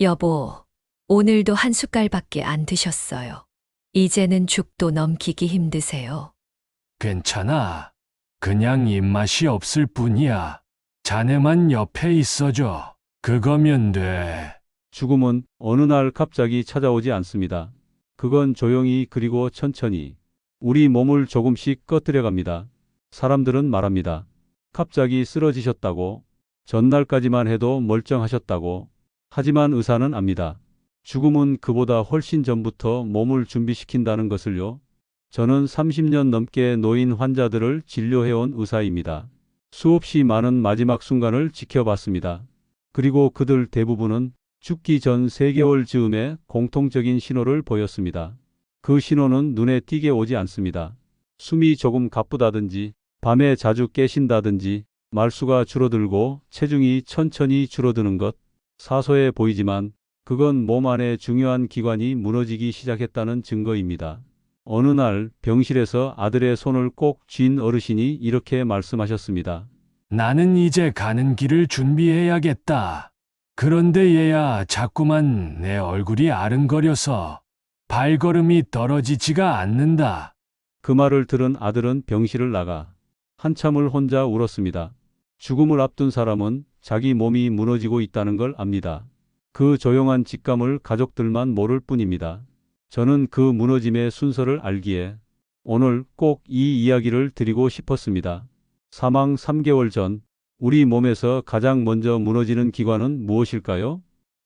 여보, 오늘도 한 숟갈밖에 안 드셨어요. 이제는 죽도 넘기기 힘드세요. 괜찮아. 그냥 입맛이 없을 뿐이야. 자네만 옆에 있어줘. 그거면 돼. 죽음은 어느 날 갑자기 찾아오지 않습니다. 그건 조용히 그리고 천천히 우리 몸을 조금씩 꺼뜨려 갑니다. 사람들은 말합니다. 갑자기 쓰러지셨다고, 전날까지만 해도 멀쩡하셨다고. 하지만 의사는 압니다. 죽음은 그보다 훨씬 전부터 몸을 준비시킨다는 것을요. 저는 30년 넘게 노인 환자들을 진료해온 의사입니다. 수없이 많은 마지막 순간을 지켜봤습니다. 그리고 그들 대부분은 죽기 전 3개월 즈음에 공통적인 신호를 보였습니다. 그 신호는 눈에 띄게 오지 않습니다. 숨이 조금 가쁘다든지, 밤에 자주 깨신다든지, 말수가 줄어들고 체중이 천천히 줄어드는 것, 사소해 보이지만 그건 몸 안의 중요한 기관이 무너지기 시작했다는 증거입니다. 어느 날 병실에서 아들의 손을 꼭 쥔 어르신이 이렇게 말씀하셨습니다. 나는 이제 가는 길을 준비해야겠다. 그런데 얘야 자꾸만 내 얼굴이 아른거려서 발걸음이 떨어지지가 않는다. 그 말을 들은 아들은 병실을 나가 한참을 혼자 울었습니다. 죽음을 앞둔 사람은 자기 몸이 무너지고 있다는 걸 압니다. 그 조용한 직감을 가족들만 모를 뿐입니다. 저는 그 무너짐의 순서를 알기에 오늘 꼭 이 이야기를 드리고 싶었습니다. 사망 3개월 전 우리 몸에서 가장 먼저 무너지는 기관은 무엇일까요?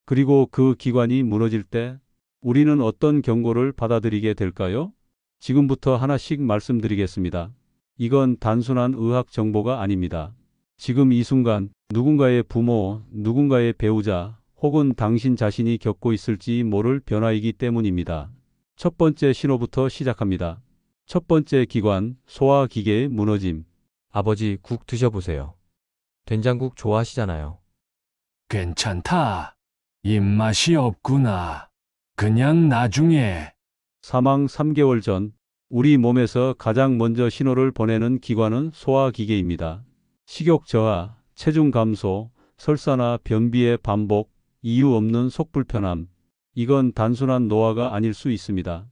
그리고 그 기관이 무너질 때 우리는 어떤 경고를 받아들이게 될까요? 지금부터 하나씩 말씀드리겠습니다. 이건 단순한 의학 정보가 아닙니다. 지금 이 순간 누군가의 부모, 누군가의 배우자, 혹은 당신 자신이 겪고 있을지 모를 변화이기 때문입니다. 첫 번째 신호부터 시작합니다. 첫 번째 기관, 소화기계의 무너짐. 아버지 국 드셔보세요. 된장국 좋아하시잖아요. 괜찮다. 입맛이 없구나. 그냥 나중에. 사망 3개월 전 우리 몸에서 가장 먼저 신호를 보내는 기관은 소화기계입니다. 식욕 저하, 체중 감소, 설사나 변비의 반복, 이유 없는 속 불편함. 이건 단순한 노화가 아닐 수 있습니다.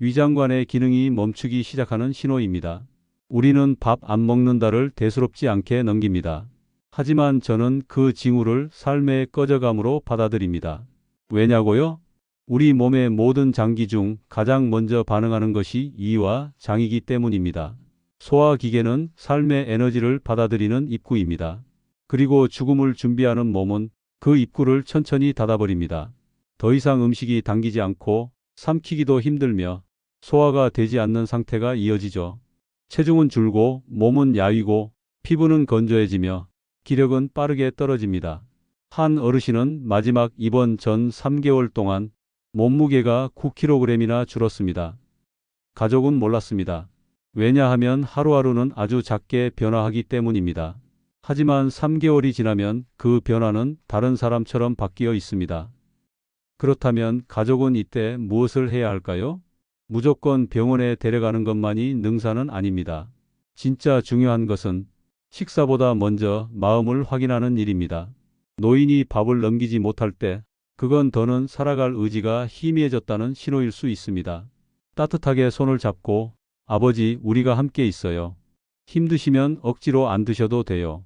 위장관의 기능이 멈추기 시작하는 신호입니다. 우리는 밥 안 먹는다를 대수롭지 않게 넘깁니다. 하지만 저는 그 징후를 삶의 꺼져감으로 받아들입니다. 왜냐고요? 우리 몸의 모든 장기 중 가장 먼저 반응하는 것이 이와 장이기 때문입니다. 소화기계는 삶의 에너지를 받아들이는 입구입니다. 그리고 죽음을 준비하는 몸은 그 입구를 천천히 닫아버립니다. 더 이상 음식이 당기지 않고 삼키기도 힘들며 소화가 되지 않는 상태가 이어지죠. 체중은 줄고 몸은 야위고 피부는 건조해지며 기력은 빠르게 떨어집니다. 한 어르신은 마지막 입원 전 3개월 동안 몸무게가 9kg이나 줄었습니다. 가족은 몰랐습니다. 왜냐하면 하루하루는 아주 작게 변화하기 때문입니다. 하지만 3개월이 지나면 그 변화는 다른 사람처럼 바뀌어 있습니다. 그렇다면 가족은 이때 무엇을 해야 할까요? 무조건 병원에 데려가는 것만이 능사는 아닙니다. 진짜 중요한 것은 식사보다 먼저 마음을 확인하는 일입니다. 노인이 밥을 넘기지 못할 때 그건 더는 살아갈 의지가 희미해졌다는 신호일 수 있습니다. 따뜻하게 손을 잡고 아버지 우리가 함께 있어요. 힘드시면 억지로 안 드셔도 돼요.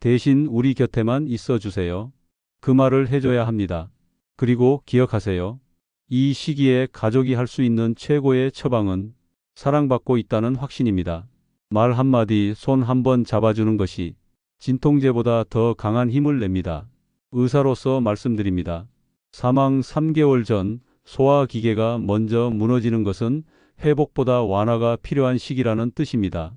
대신 우리 곁에만 있어 주세요. 그 말을 해줘야 합니다. 그리고 기억하세요. 이 시기에 가족이 할 수 있는 최고의 처방은 사랑받고 있다는 확신입니다. 말 한마디, 손 한 번 잡아주는 것이 진통제보다 더 강한 힘을 냅니다. 의사로서 말씀드립니다. 사망 3개월 전 소화기계가 먼저 무너지는 것은 회복보다 완화가 필요한 시기라는 뜻입니다.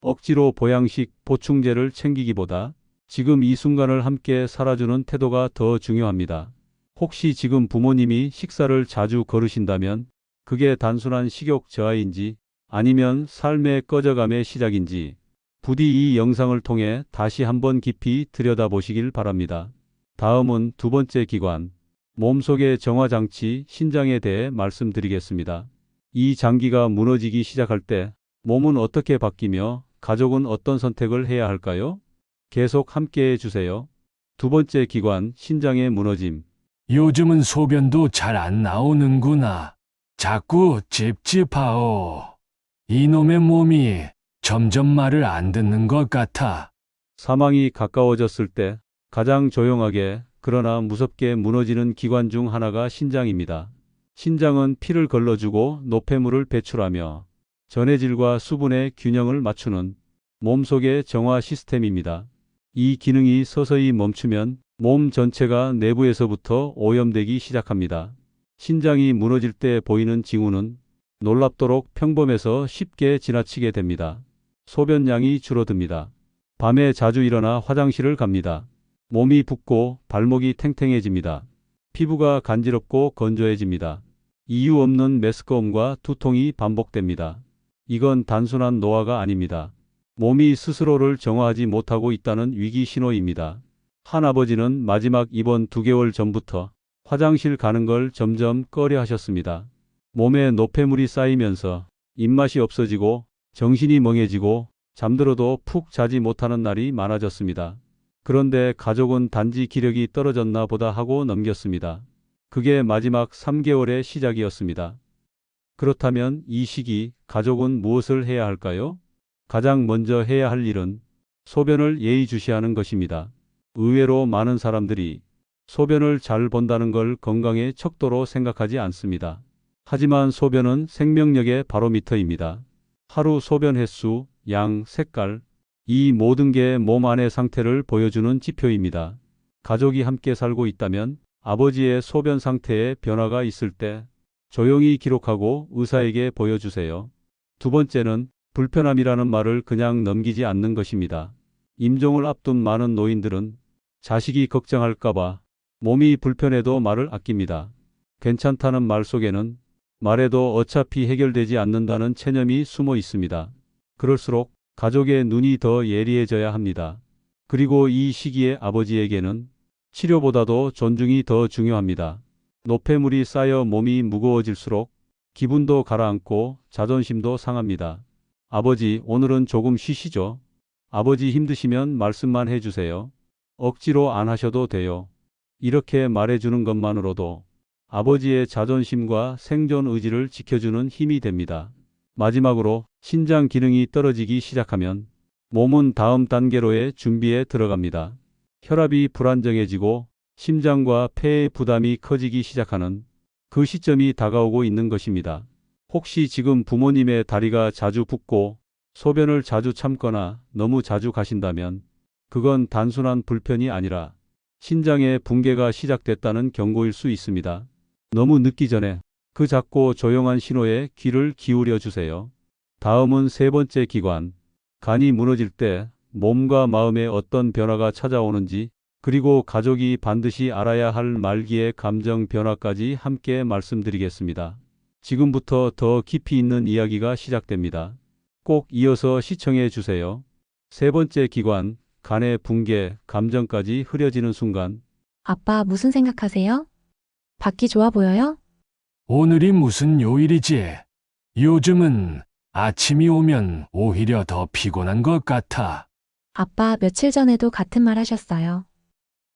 억지로 보양식, 보충제를 챙기기보다 지금 이 순간을 함께 살아주는 태도가 더 중요합니다. 혹시 지금 부모님이 식사를 자주 거르신다면 그게 단순한 식욕 저하인지 아니면 삶의 꺼져감의 시작인지 부디 이 영상을 통해 다시 한번 깊이 들여다보시길 바랍니다. 다음은 두 번째 기관, 몸속의 정화장치, 신장에 대해 말씀드리겠습니다. 이 장기가 무너지기 시작할 때 몸은 어떻게 바뀌며 가족은 어떤 선택을 해야 할까요? 계속 함께 해주세요. 두 번째 기관, 신장의 무너짐. 요즘은 소변도 잘 안 나오는구나. 자꾸 찝찝하오. 이놈의 몸이 점점 말을 안 듣는 것 같아. 사망이 가까워졌을 때 가장 조용하게 그러나 무섭게 무너지는 기관 중 하나가 신장입니다. 신장은 피를 걸러주고 노폐물을 배출하며 전해질과 수분의 균형을 맞추는 몸속의 정화 시스템입니다. 이 기능이 서서히 멈추면 몸 전체가 내부에서부터 오염되기 시작합니다. 신장이 무너질 때 보이는 징후는 놀랍도록 평범해서 쉽게 지나치게 됩니다. 소변량이 줄어듭니다. 밤에 자주 일어나 화장실을 갑니다. 몸이 붓고 발목이 탱탱해집니다. 피부가 간지럽고 건조해집니다. 이유 없는 메스꺼움과 두통이 반복됩니다. 이건 단순한 노화가 아닙니다. 몸이 스스로를 정화하지 못하고 있다는 위기 신호입니다. 한 아버지는 마지막 입원 두 개월 전부터 화장실 가는 걸 점점 꺼려 하셨습니다. 몸에 노폐물이 쌓이면서 입맛이 없어지고 정신이 멍해지고 잠들어도 푹 자지 못하는 날이 많아졌습니다. 그런데 가족은 단지 기력이 떨어졌나 보다 하고 넘겼습니다. 그게 마지막 3개월의 시작이었습니다. 그렇다면 이 시기 가족은 무엇을 해야 할까요? 가장 먼저 해야 할 일은 소변을 예의주시하는 것입니다. 의외로 많은 사람들이 소변을 잘 본다는 걸 건강의 척도로 생각하지 않습니다. 하지만 소변은 생명력의 바로미터입니다. 하루 소변 횟수, 양, 색깔, 이 모든 게 몸 안의 상태를 보여주는 지표입니다. 가족이 함께 살고 있다면 아버지의 소변 상태에 변화가 있을 때 조용히 기록하고 의사에게 보여주세요. 두 번째는 불편함이라는 말을 그냥 넘기지 않는 것입니다. 임종을 앞둔 많은 노인들은 자식이 걱정할까봐 몸이 불편해도 말을 아낍니다. 괜찮다는 말 속에는 말해도 어차피 해결되지 않는다는 체념이 숨어 있습니다. 그럴수록 가족의 눈이 더 예리해져야 합니다. 그리고 이 시기에 아버지에게는 치료보다도 존중이 더 중요합니다. 노폐물이 쌓여 몸이 무거워질수록 기분도 가라앉고 자존심도 상합니다. 아버지, 오늘은 조금 쉬시죠. 아버지 힘드시면 말씀만 해주세요. 억지로 안 하셔도 돼요. 이렇게 말해주는 것만으로도 아버지의 자존심과 생존 의지를 지켜주는 힘이 됩니다. 마지막으로 신장 기능이 떨어지기 시작하면 몸은 다음 단계로의 준비에 들어갑니다. 혈압이 불안정해지고 심장과 폐의 부담이 커지기 시작하는 그 시점이 다가오고 있는 것입니다. 혹시 지금 부모님의 다리가 자주 붓고 소변을 자주 참거나 너무 자주 가신다면 그건 단순한 불편이 아니라 신장의 붕괴가 시작됐다는 경고일 수 있습니다. 너무 늦기 전에 그 작고 조용한 신호에 귀를 기울여 주세요. 다음은 세 번째 기관. 간이 무너질 때 몸과 마음에 어떤 변화가 찾아오는지 그리고 가족이 반드시 알아야 할 말기의 감정 변화까지 함께 말씀드리겠습니다. 지금부터 더 깊이 있는 이야기가 시작됩니다. 꼭 이어서 시청해 주세요. 세 번째 기관, 간의 붕괴, 감정까지 흐려지는 순간 아빠 무슨 생각하세요? 밖이 좋아 보여요? 오늘이 무슨 요일이지? 요즘은 아침이 오면 오히려 더 피곤한 것 같아. 아빠 며칠 전에도 같은 말 하셨어요.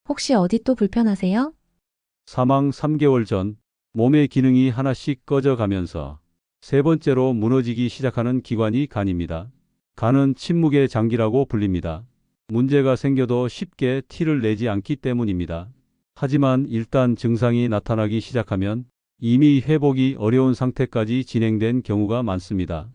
혹시 어디 또 불편하세요? 사망 3개월 전 몸의 기능이 하나씩 꺼져가면서 세 번째로 무너지기 시작하는 기관이 간입니다. 간은 침묵의 장기라고 불립니다. 문제가 생겨도 쉽게 티를 내지 않기 때문입니다. 하지만 일단 증상이 나타나기 시작하면 이미 회복이 어려운 상태까지 진행된 경우가 많습니다.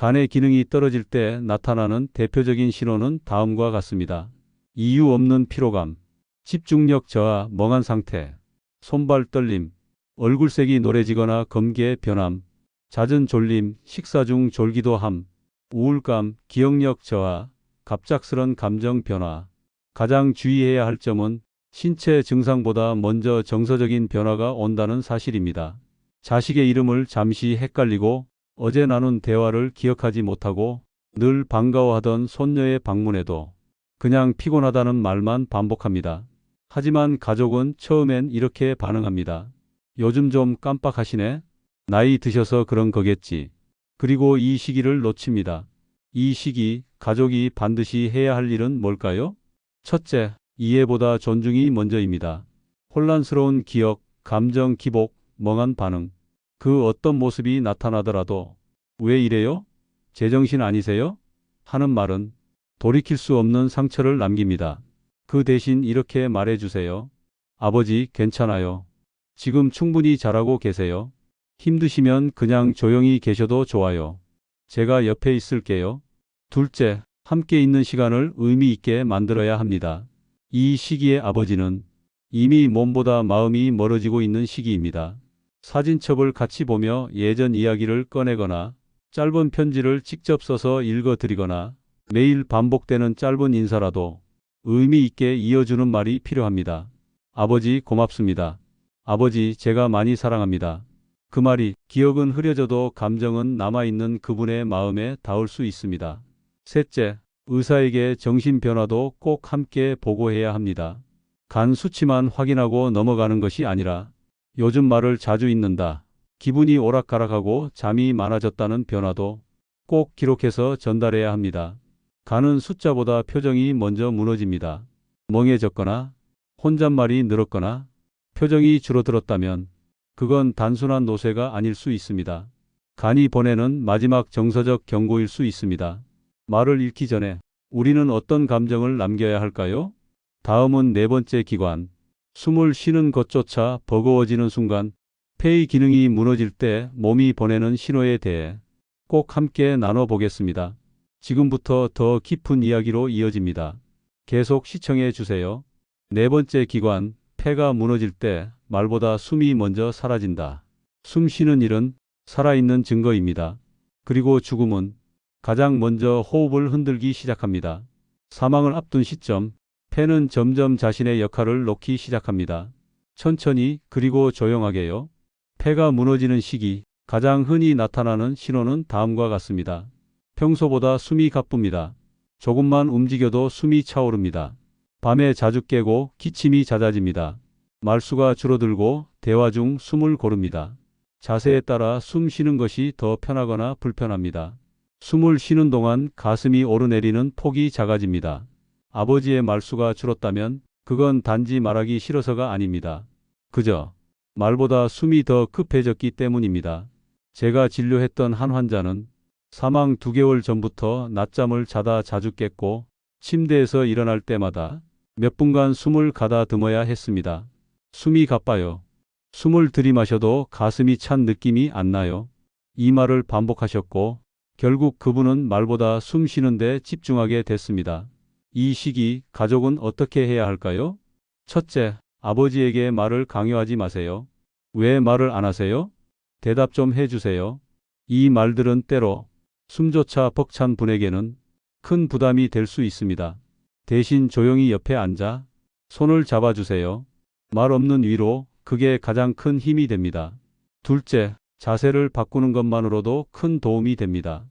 간의 기능이 떨어질 때 나타나는 대표적인 신호는 다음과 같습니다. 이유 없는 피로감, 집중력 저하, 멍한 상태, 손발 떨림, 얼굴색이 노래지거나 검게 변함, 잦은 졸림, 식사 중 졸기도함, 우울감, 기억력 저하, 갑작스런 감정 변화. 가장 주의해야 할 점은 신체 증상보다 먼저 정서적인 변화가 온다는 사실입니다. 자식의 이름을 잠시 헷갈리고 어제 나눈 대화를 기억하지 못하고 늘 반가워하던 손녀의 방문에도 그냥 피곤하다는 말만 반복합니다. 하지만 가족은 처음엔 이렇게 반응합니다. 요즘 좀 깜빡하시네? 나이 드셔서 그런 거겠지. 그리고 이 시기를 놓칩니다. 이 시기 가족이 반드시 해야 할 일은 뭘까요? 첫째, 이해보다 존중이 먼저입니다. 혼란스러운 기억, 감정 기복, 멍한 반응. 그 어떤 모습이 나타나더라도 왜 이래요? 제정신 아니세요? 하는 말은 돌이킬 수 없는 상처를 남깁니다. 그 대신 이렇게 말해 주세요. 아버지, 괜찮아요. 지금 충분히 잘하고 계세요. 힘드시면 그냥 조용히 계셔도 좋아요. 제가 옆에 있을게요. 둘째, 함께 있는 시간을 의미 있게 만들어야 합니다. 이 시기에 아버지는 이미 몸보다 마음이 멀어지고 있는 시기입니다. 사진첩을 같이 보며 예전 이야기를 꺼내거나 짧은 편지를 직접 써서 읽어 드리거나 매일 반복되는 짧은 인사라도 의미 있게 이어주는 말이 필요합니다. 아버지 고맙습니다. 아버지 제가 많이 사랑합니다. 그 말이 기억은 흐려져도 감정은 남아있는 그분의 마음에 닿을 수 있습니다. 셋째, 의사에게 정신 변화도 꼭 함께 보고해야 합니다. 간 수치만 확인하고 넘어가는 것이 아니라 요즘 말을 자주 잊는다. 기분이 오락가락하고 잠이 많아졌다는 변화도 꼭 기록해서 전달해야 합니다. 간은 숫자보다 표정이 먼저 무너집니다. 멍해졌거나 혼잣말이 늘었거나 표정이 줄어들었다면 그건 단순한 노쇠가 아닐 수 있습니다. 간이 보내는 마지막 정서적 경고일 수 있습니다. 말을 잃기 전에 우리는 어떤 감정을 남겨야 할까요? 다음은 네 번째 기관. 숨을 쉬는 것조차 버거워지는 순간 폐의 기능이 무너질 때 몸이 보내는 신호에 대해 꼭 함께 나눠보겠습니다. 지금부터 더 깊은 이야기로 이어집니다. 계속 시청해 주세요. 네 번째 기관, 폐가 무너질 때 말보다 숨이 먼저 사라진다. 숨 쉬는 일은 살아있는 증거입니다. 그리고 죽음은 가장 먼저 호흡을 흔들기 시작합니다. 사망을 앞둔 시점, 폐는 점점 자신의 역할을 놓기 시작합니다. 천천히 그리고 조용하게요. 폐가 무너지는 시기, 가장 흔히 나타나는 신호는 다음과 같습니다. 평소보다 숨이 가쁩니다. 조금만 움직여도 숨이 차오릅니다. 밤에 자주 깨고 기침이 잦아집니다. 말수가 줄어들고 대화 중 숨을 고릅니다. 자세에 따라 숨 쉬는 것이 더 편하거나 불편합니다. 숨을 쉬는 동안 가슴이 오르내리는 폭이 작아집니다. 아버지의 말수가 줄었다면 그건 단지 말하기 싫어서가 아닙니다. 그저 말보다 숨이 더 급해졌기 때문입니다. 제가 진료했던 한 환자는 사망 2개월 전부터 낮잠을 자다 자주 깼고 침대에서 일어날 때마다 몇 분간 숨을 가다듬어야 했습니다. 숨이 가빠요. 숨을 들이마셔도 가슴이 찬 느낌이 안 나요. 이 말을 반복하셨고 결국 그분은 말보다 숨 쉬는데 집중하게 됐습니다. 이 시기 가족은 어떻게 해야 할까요? 첫째, 아버지에게 말을 강요하지 마세요. 왜 말을 안 하세요? 대답 좀 해주세요. 이 말들은 때로 숨조차 벅찬 분에게는 큰 부담이 될 수 있습니다. 대신 조용히 옆에 앉아 손을 잡아주세요. 말 없는 위로 그게 가장 큰 힘이 됩니다. 둘째, 자세를 바꾸는 것만으로도 큰 도움이 됩니다.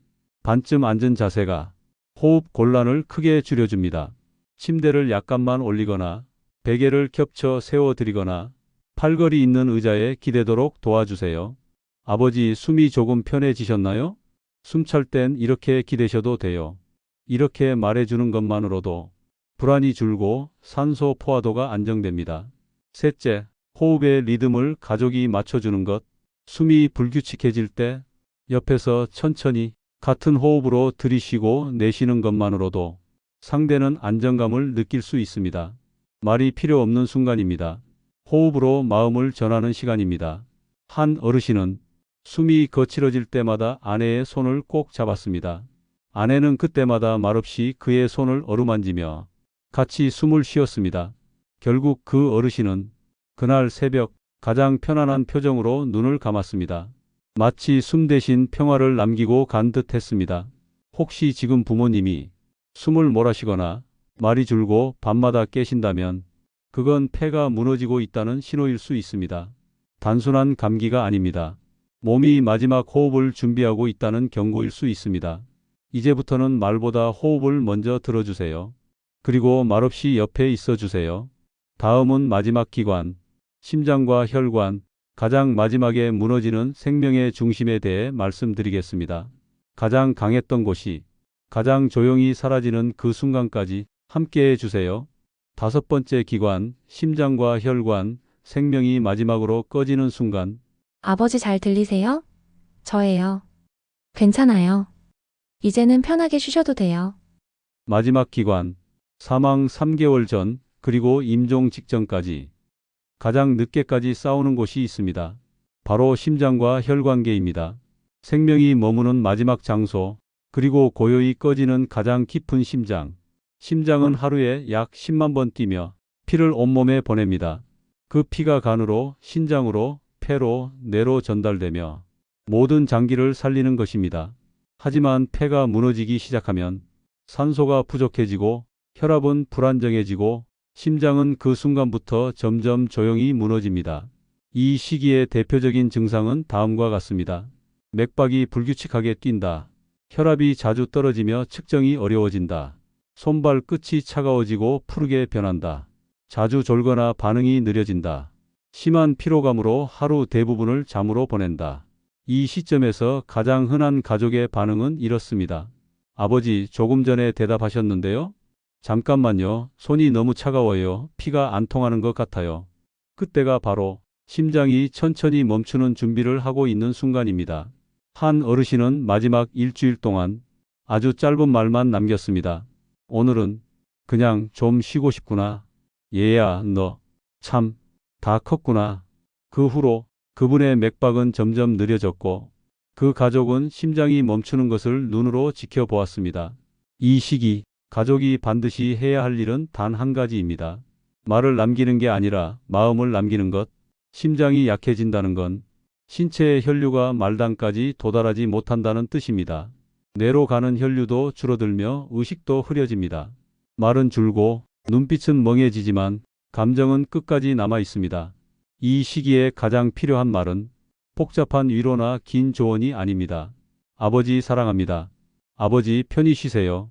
반쯤 앉은 자세가 호흡 곤란을 크게 줄여줍니다. 침대를 약간만 올리거나 베개를 겹쳐 세워드리거나 팔걸이 있는 의자에 기대도록 도와주세요. 아버지 숨이 조금 편해지셨나요? 숨찰 땐 이렇게 기대셔도 돼요. 이렇게 말해주는 것만으로도 불안이 줄고 산소 포화도가 안정됩니다. 셋째, 호흡의 리듬을 가족이 맞춰주는 것. 숨이 불규칙해질 때 옆에서 천천히 같은 호흡으로 들이쉬고 내쉬는 것만으로도 상대는 안정감을 느낄 수 있습니다. 말이 필요 없는 순간입니다. 호흡으로 마음을 전하는 시간입니다. 한 어르신은 숨이 거칠어질 때마다 아내의 손을 꼭 잡았습니다. 아내는 그때마다 말없이 그의 손을 어루만지며 같이 숨을 쉬었습니다. 결국 그 어르신은 그날 새벽 가장 편안한 표정으로 눈을 감았습니다. 마치 숨 대신 평화를 남기고 간 듯 했습니다. 혹시 지금 부모님이 숨을 몰아쉬거나 말이 줄고 밤마다 깨신다면 그건 폐가 무너지고 있다는 신호일 수 있습니다. 단순한 감기가 아닙니다. 몸이 마지막 호흡을 준비하고 있다는 경고일 수 있습니다. 이제부터는 말보다 호흡을 먼저 들어주세요. 그리고 말없이 옆에 있어 주세요. 다음은 마지막 기관, 심장과 혈관, 가장 마지막에 무너지는 생명의 중심에 대해 말씀드리겠습니다. 가장 강했던 곳이 가장 조용히 사라지는 그 순간까지 함께 해 주세요. 다섯 번째 기관, 심장과 혈관, 생명이 마지막으로 꺼지는 순간 아버지 잘 들리세요? 저예요. 괜찮아요. 이제는 편하게 쉬셔도 돼요. 마지막 기관, 사망 3개월 전, 그리고 임종 직전까지 가장 늦게까지 싸우는 곳이 있습니다. 바로 심장과 혈관계입니다. 생명이 머무는 마지막 장소, 그리고 고요히 꺼지는 가장 깊은 심장. 심장은 하루에 약 10만 번 뛰며 피를 온몸에 보냅니다. 그 피가 간으로, 신장으로, 폐로, 뇌로 전달되며 모든 장기를 살리는 것입니다. 하지만 폐가 무너지기 시작하면 산소가 부족해지고 혈압은 불안정해지고 심장은 그 순간부터 점점 조용히 무너집니다. 이 시기의 대표적인 증상은 다음과 같습니다. 맥박이 불규칙하게 뛴다. 혈압이 자주 떨어지며 측정이 어려워진다. 손발 끝이 차가워지고 푸르게 변한다. 자주 졸거나 반응이 느려진다. 심한 피로감으로 하루 대부분을 잠으로 보낸다. 이 시점에서 가장 흔한 가족의 반응은 이렇습니다. 아버지, 조금 전에 대답하셨는데요? 잠깐만요. 손이 너무 차가워요. 피가 안 통하는 것 같아요. 그때가 바로 심장이 천천히 멈추는 준비를 하고 있는 순간입니다. 한 어르신은 마지막 일주일 동안 아주 짧은 말만 남겼습니다. 오늘은 그냥 좀 쉬고 싶구나. 얘야, 너 참 다 컸구나. 그 후로 그분의 맥박은 점점 느려졌고 그 가족은 심장이 멈추는 것을 눈으로 지켜보았습니다. 이 시기 가족이 반드시 해야 할 일은 단 한 가지입니다. 말을 남기는 게 아니라 마음을 남기는 것. 심장이 약해진다는 건 신체의 혈류가 말단까지 도달하지 못한다는 뜻입니다. 뇌로 가는 혈류도 줄어들며 의식도 흐려집니다. 말은 줄고 눈빛은 멍해지지만 감정은 끝까지 남아 있습니다. 이 시기에 가장 필요한 말은 복잡한 위로나 긴 조언이 아닙니다. 아버지 사랑합니다. 아버지 편히 쉬세요.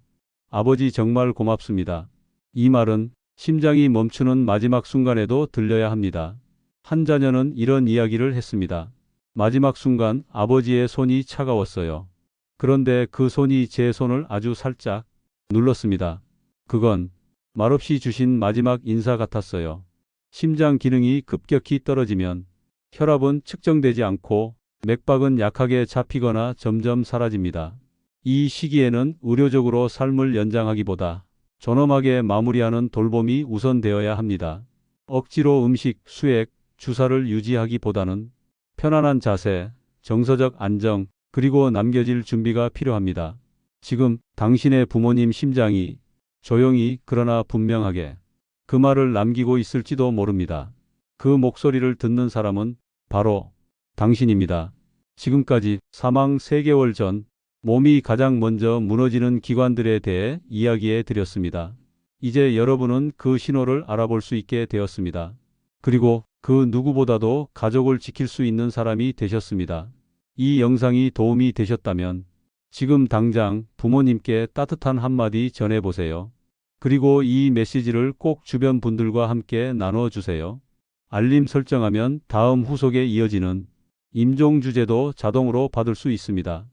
아버지 정말 고맙습니다. 이 말은 심장이 멈추는 마지막 순간에도 들려야 합니다. 한 자녀는 이런 이야기를 했습니다. 마지막 순간 아버지의 손이 차가웠어요. 그런데 그 손이 제 손을 아주 살짝 눌렀습니다. 그건 말없이 주신 마지막 인사 같았어요. 심장 기능이 급격히 떨어지면 혈압은 측정되지 않고 맥박은 약하게 잡히거나 점점 사라집니다. 이 시기에는 의료적으로 삶을 연장하기보다 존엄하게 마무리하는 돌봄이 우선되어야 합니다. 억지로 음식, 수액, 주사를 유지하기보다는 편안한 자세, 정서적 안정, 그리고 남겨질 준비가 필요합니다. 지금 당신의 부모님 심장이 조용히 그러나 분명하게 그 말을 남기고 있을지도 모릅니다. 그 목소리를 듣는 사람은 바로 당신입니다. 지금까지 사망 3개월 전 몸이 가장 먼저 무너지는 기관들에 대해 이야기해 드렸습니다. 이제 여러분은 그 신호를 알아볼 수 있게 되었습니다. 그리고 그 누구보다도 가족을 지킬 수 있는 사람이 되셨습니다. 이 영상이 도움이 되셨다면 지금 당장 부모님께 따뜻한 한마디 전해보세요. 그리고 이 메시지를 꼭 주변 분들과 함께 나눠주세요. 알림 설정하면 다음 후속에 이어지는 임종 주제도 자동으로 받을 수 있습니다.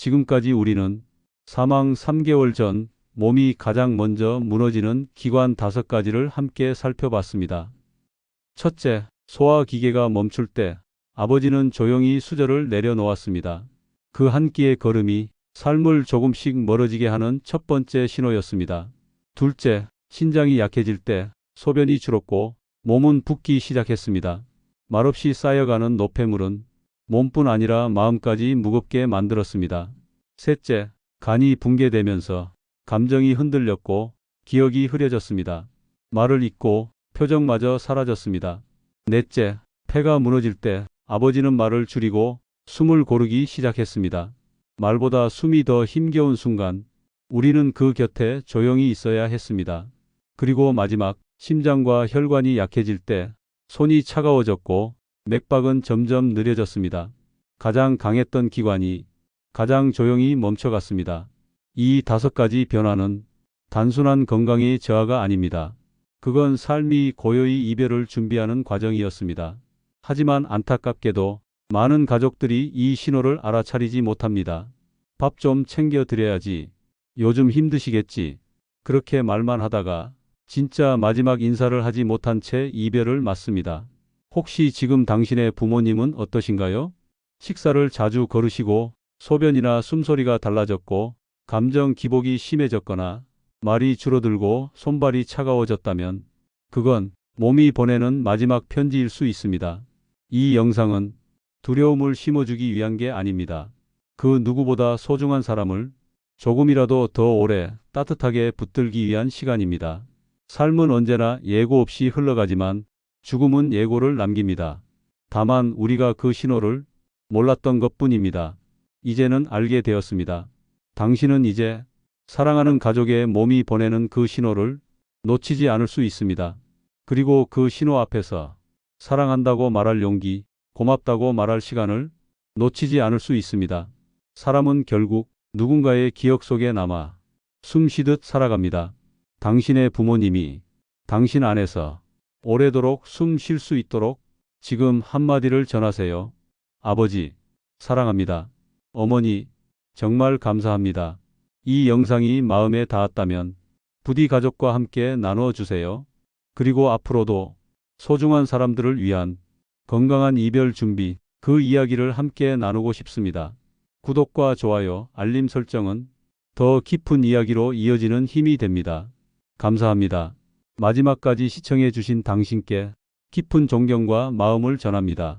지금까지 우리는 사망 3개월 전 몸이 가장 먼저 무너지는 기관 다섯 가지를 함께 살펴봤습니다. 첫째, 소화기계가 멈출 때 아버지는 조용히 수저를 내려놓았습니다. 그 한 끼의 걸음이 삶을 조금씩 멀어지게 하는 첫 번째 신호였습니다. 둘째, 신장이 약해질 때 소변이 줄었고 몸은 붓기 시작했습니다. 말없이 쌓여가는 노폐물은 몸뿐 아니라 마음까지 무겁게 만들었습니다. 셋째, 간이 붕괴되면서 감정이 흔들렸고 기억이 흐려졌습니다. 말을 잊고 표정마저 사라졌습니다. 넷째, 폐가 무너질 때 아버지는 말을 줄이고 숨을 고르기 시작했습니다. 말보다 숨이 더 힘겨운 순간 우리는 그 곁에 조용히 있어야 했습니다. 그리고 마지막 심장과 혈관이 약해질 때 손이 차가워졌고 맥박은 점점 느려졌습니다. 가장 강했던 기관이 가장 조용히 멈춰갔습니다. 이 다섯 가지 변화는 단순한 건강의 저하가 아닙니다. 그건 삶이 고요히 이별을 준비하는 과정이었습니다. 하지만 안타깝게도 많은 가족들이 이 신호를 알아차리지 못합니다. 밥 좀 챙겨 드려야지. 요즘 힘드시겠지. 그렇게 말만 하다가 진짜 마지막 인사를 하지 못한 채 이별을 맞습니다. 혹시 지금 당신의 부모님은 어떠신가요? 식사를 자주 거르시고 소변이나 숨소리가 달라졌고 감정 기복이 심해졌거나 말이 줄어들고 손발이 차가워졌다면 그건 몸이 보내는 마지막 편지일 수 있습니다. 이 영상은 두려움을 심어주기 위한 게 아닙니다. 그 누구보다 소중한 사람을 조금이라도 더 오래 따뜻하게 붙들기 위한 시간입니다. 삶은 언제나 예고 없이 흘러가지만 죽음은 예고를 남깁니다. 다만 우리가 그 신호를 몰랐던 것 뿐입니다. 이제는 알게 되었습니다. 당신은 이제 사랑하는 가족의 몸이 보내는 그 신호를 놓치지 않을 수 있습니다. 그리고 그 신호 앞에서 사랑한다고 말할 용기, 고맙다고 말할 시간을 놓치지 않을 수 있습니다. 사람은 결국 누군가의 기억 속에 남아 숨 쉬듯 살아갑니다. 당신의 부모님이 당신 안에서 오래도록 숨 쉴 수 있도록 지금 한마디를 전하세요. 아버지, 사랑합니다. 어머니, 정말 감사합니다. 이 영상이 마음에 닿았다면 부디 가족과 함께 나누어 주세요. 그리고 앞으로도 소중한 사람들을 위한 건강한 이별 준비, 그 이야기를 함께 나누고 싶습니다. 구독과 좋아요, 알림 설정은 더 깊은 이야기로 이어지는 힘이 됩니다. 감사합니다. 마지막까지 시청해 주신 당신께 깊은 존경과 마음을 전합니다.